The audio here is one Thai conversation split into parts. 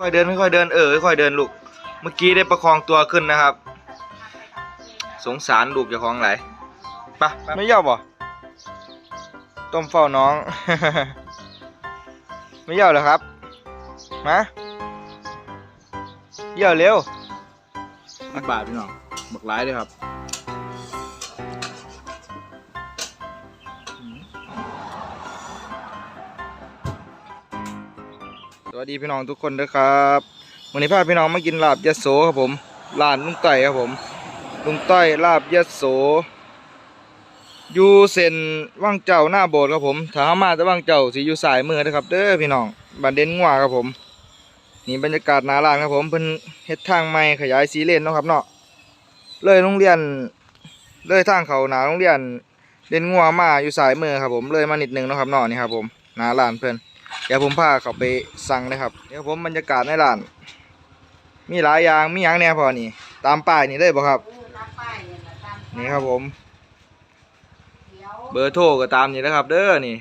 ค่อยเดินค่อยเดินเออค่อยเดินลูก เมื่อกี้ได้ประคองตัวขึ้นนะครับ สงสารลูกเจ้าของไหลายไปะไม่ยอมบ่ต้มเฝ้าน้อง ไม่เยี่ยวเหรอครับมาเยี่ยวเร็ว บาทพี่น้องบักร้ายเลยครับ วัสดีพี่น้องทุกคนด้วยครับวันนี้พาพี่น้องมากินลาบยะโสครับผมร้านลุงไต้อยครับผมลุงไต้อยลาบยะโสอยู่เส้นว่างเจ้าหน้าโบสถ์ครับผมถ้าเข้ามาจะว่างเจ้าสิอยู่สายมือนะครับ เด้อพี่น้องบันเด่นงัวครับผม นี่บรรยากาศหนาร้านครับผมเพิ่นเฮ็ดทางใหม่ขยายสีเลนเนาะครับเนาะเลยโรงเรียนเลยทางเขาหนาโรงเรียนเด่นงัวมาอยู่สายมือครับผมเลยมานิดนึงเนาะครับเนาะนี่ครับผมหนาร้านเพิ่น เดี๋ยวผมพาเขาไปสั่งนะครับ เดี๋ยวผมบรรยากาศในร้าน มีหลายอย่างมีอย่างแน่พอนี่ ตามป้ายนี่เลยบ่ครับ นี่ครับผม เบอร์โทรก็ตามนี้นะครับ เด้อนี่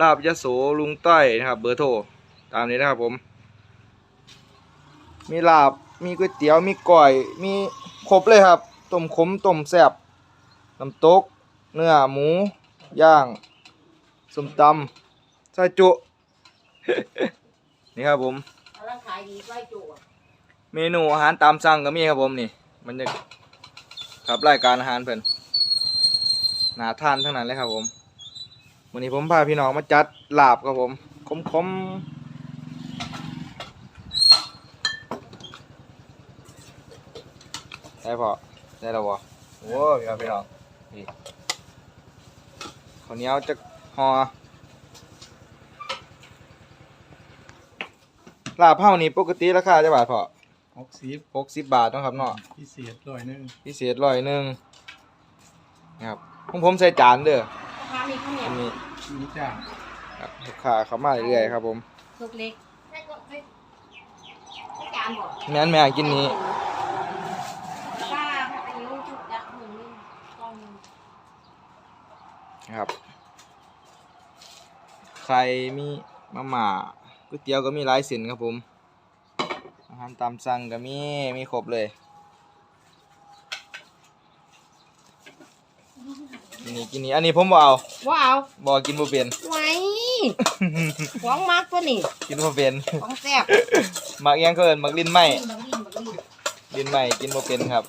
ลาบยะโสลุงต้อยนะครับ เบอร์โทรตามนี้นะครับผม มีลาบมีก๋วยเตี๋ยวมีก้อยมีครบเลยครับต้มขมต้มแซ่บน้ำตก เนื้อหมู ย่างส้มตำ ใส่จุ นี่ครับผมแล้วขายดีไส้จุอะเมนูอาหารตามสั่งก็มีครับผมนี่ มันจะครับรายการอาหารเพิ่นหนาทานทั้งนั้นเลยครับผมวันนี้ผมพาพี่น้องมาจัดลาบครับผมคมคมๆได้พอได้แล้วบ่โอ้ยครับพี่น้องนี่ข้าวเหนียวจะห่อ ลาบเฮานี่ปกติราคาจะบาทพอหกสิบหกสิบบาทเนาะครับเนาะพิเศษร้อยหนึงพิเศษร้อยหนึ่งนะครับของผมใส่จานเด้อข้าวมีข้าวเหนียอัวนนี้นี่จ้าครับลูกค้าเข้ามาเรื่อยๆครับผมสุกเล็กใส่ก็ใส่ใส่จานบ่แม่นแม่กินนี้ป้าผัดอายุจุกยักษ์หนึ่งนี่กล่องหนึ่งนะครับไข่มีมาม่า ก๋วยเตี๋ยวก็มีหลายสินครับผม อาหารตามสั่งก็มี มีครบเลย กินนี่กินนี่อันนี้ผมบ่เอาว้าวบ่กินบ่เป็น ไว้ของมากตัวนี่กินบ่เป็น ของแซ่บมักอิหยังก็เอิ้นมักลิ้นไหมบักลินบักลินลิ้นไหมกินบ่เป็นครับ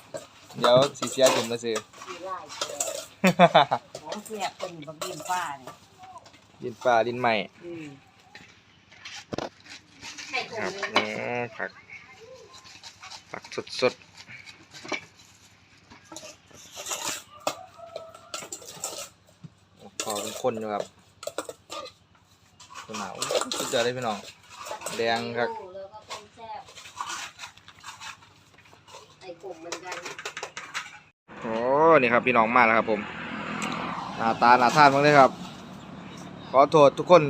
เดี๋ยวสิเสียผมมาซื้อสีลายของแซ่บตัวนี้บักลินป้าเนี่ย ลิ้นปลาลิ้นไหม อืม ไข่ตุ๋ครับนเลยนี่ผัก ผักสดสดๆโอ้พอเป็นคนอยู่ครับตัวหนาวสุดยอดเลยพี่น้อง แดงครับแล้วก็ต้มแซ่บไอ้กลุ่มเหมือนกันโอ้นี่ครับพี่น้องมาแล้วครับผมหน้าตาหน้าทานมากเลยครับ ขอโทษทุกคน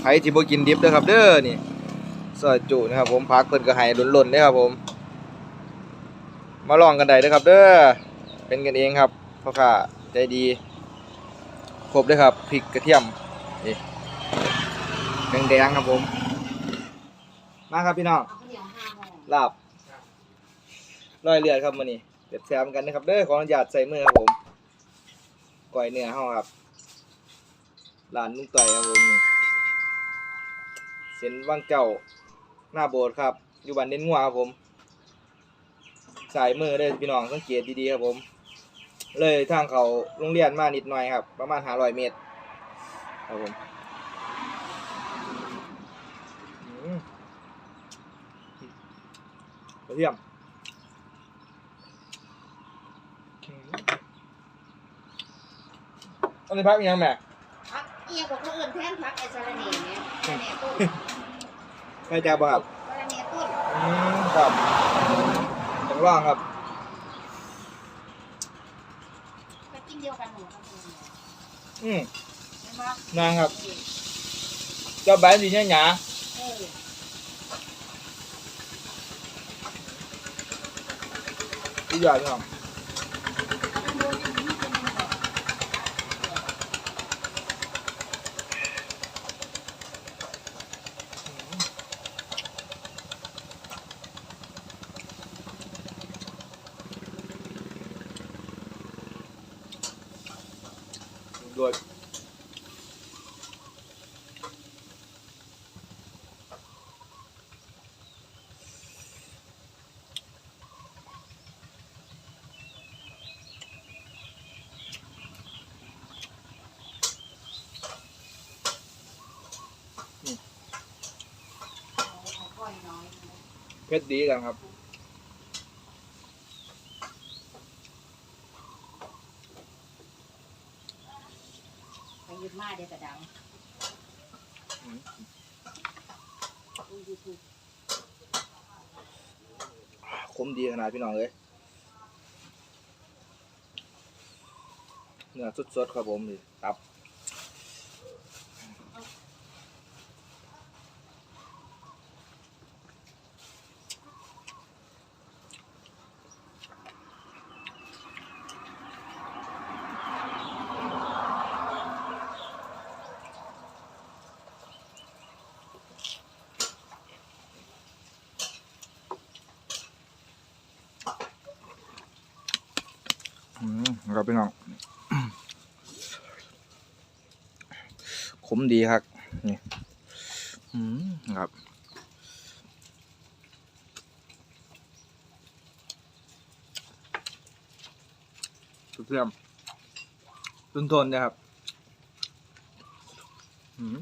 ใครที่บ่กินดิบเด้อครับเด้อนี่ ซอยจุนะครับผมพักเพิ่นก็ให้ล้นๆเด้ครับผม มาลองกันได้เด้อครับ เด้อเป็นกันเองครับพ่อค้าใจดีครบเด้ครับพริกกระเทียมนี่แดงๆครับผม มาครับพี่น้องลาบร้อยเลือดครับมื้อนี้เด็ดแซมกันนะครับเด้อขออนุญาตใส่มือครับผมก้อยเนื้อเฮาครับร้านลุงต่อยครับผมเส้นวังเจ้า หน้าโบสถ์ครับ อยู่บ้านเน้นงัวครับผม สายมือเด้พี่น้องสังเกตดีๆครับผม เลยทางเขาโรงเรียนมานิดหน่อยครับ ประมาณ500เมตร ครับผมอืมกระเทียมอันนี้พักยังแม่ พักเอียบอกเขาเอื่นแทนพักไอ้สาระเน่เนี่ยสาระเน่ต้น ไม่จ้าบ่ครับสาระเน่ต้นอืมครับต้องลองครับก็กินเดียวกันหมดครับอืมใช่ไหมนางครับเจ้าใบสีหยาเออๆที่หยอดครับ โดด เผ็ดดีกันครับไปยึดมาเดี๋ยวกระดังอืมดูยูทูบคมดีขนาดพี่น้องเลยเนื้อสดๆครับผมนี่ตับ อืมครับพี่น้องขมดีครับนี่อืมครับทุกเรื่องต้นทนนะครับ อืม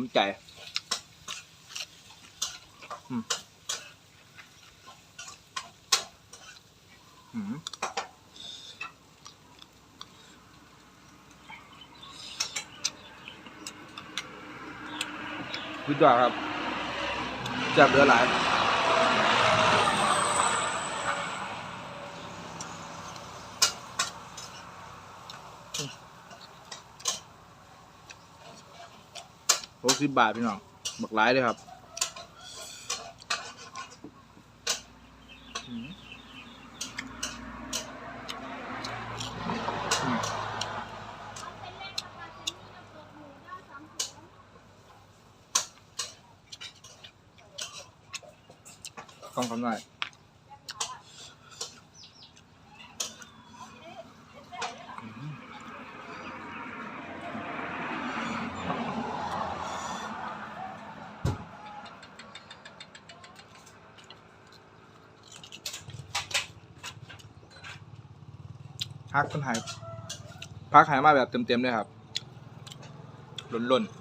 มใจอืมอืมสุดยอดครับจับเรือหลาย สิบบาทพี่น้องบักหลายเลยครับต้องคำหน่ พักคนหายพักหายมาแบบเต็มๆเลยครับล้นๆ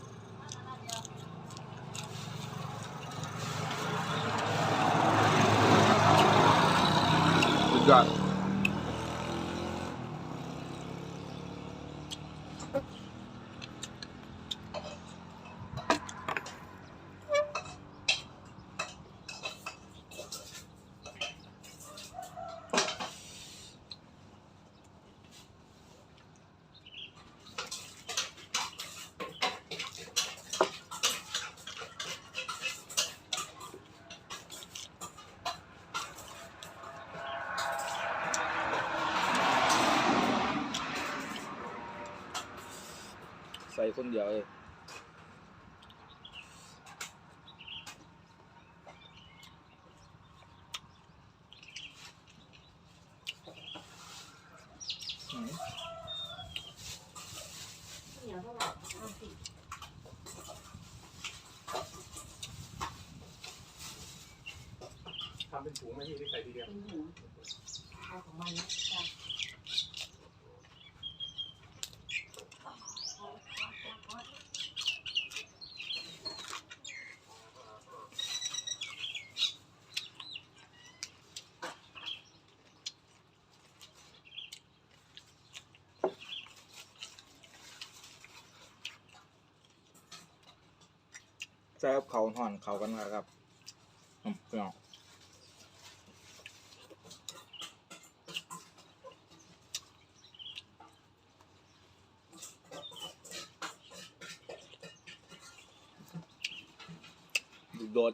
คนเดียวเลยอืมเหนียวเท่าไหร่ห้าสิบทำเป็นถุงไหมพี่ที่ใส่ทีเดียวเป็นหูเอาของมันนะ ใส่กับเขาวห่อนเขากันนะครับอืมพี่น้องดูโดด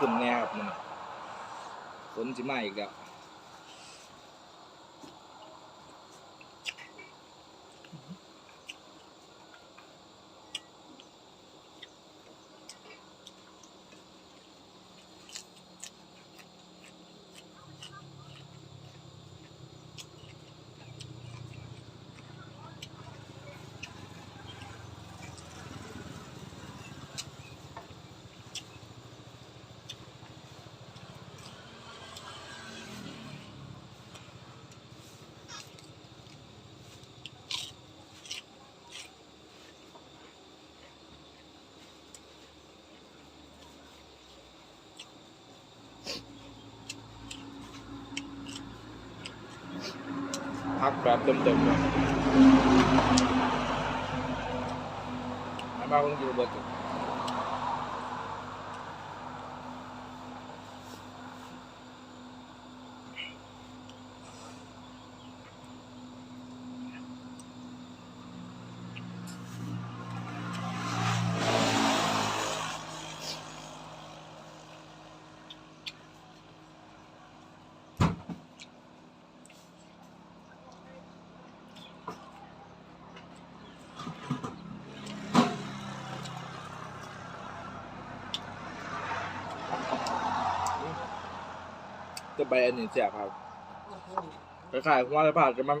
ขึ้นแน่ครับมันฝนสิมาอีกแล้ว พักแบบเต็มๆเลยมาเพิ่งกินเบิร์ด จะไปอันนี้แสบครับคล้ายๆว่าจะผ่านจะมัน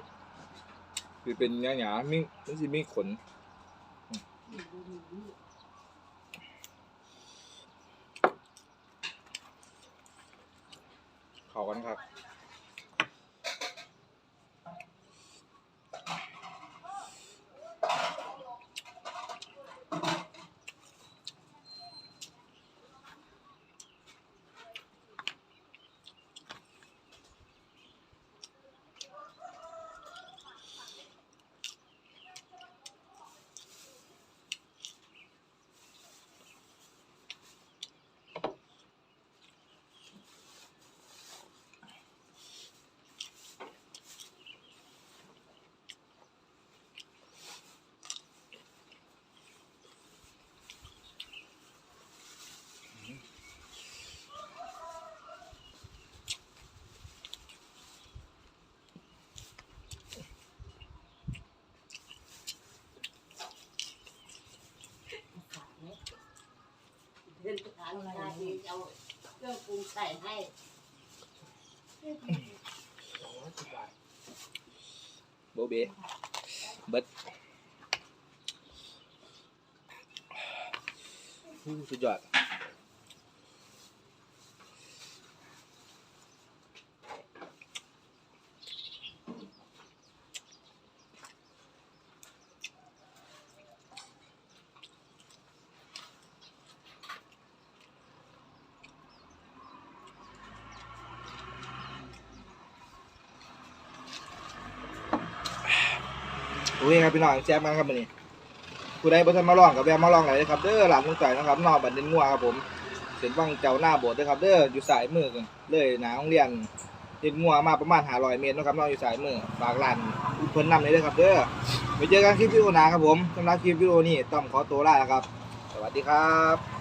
คือเป็นหยาๆมีมันสิมีขนขอกันครับารหน้าที่เอาเครื่องปรุงใส่ให้โบเบเบิดอู้สุดยอด โอเคครับพี่น้องแจ๊บกันครับวันนี้ผู้ใดบ่ทันมาลองกับแวะมาลองเลยครับเด้อหลานลุงจ่อยนะครับนอกบันเดนงัวครับผมเส้นวังเจ้าหน้าโบสถ์เด้อครับเด้ออยู่สายมือกันเลยหนาโรงเรียนเด็นงัวมาประมาณ500เมตรนะครับนอกอยู่สายมือฝากร้านเพิ่นนำเลยเด้อครับเด้อไปเจอกันคลิปวิดีโอหน้าครับผมสำหรับคลิปวิดีโอนี้ต้องขอตัวลาแล้วครับ สวัสดีครับ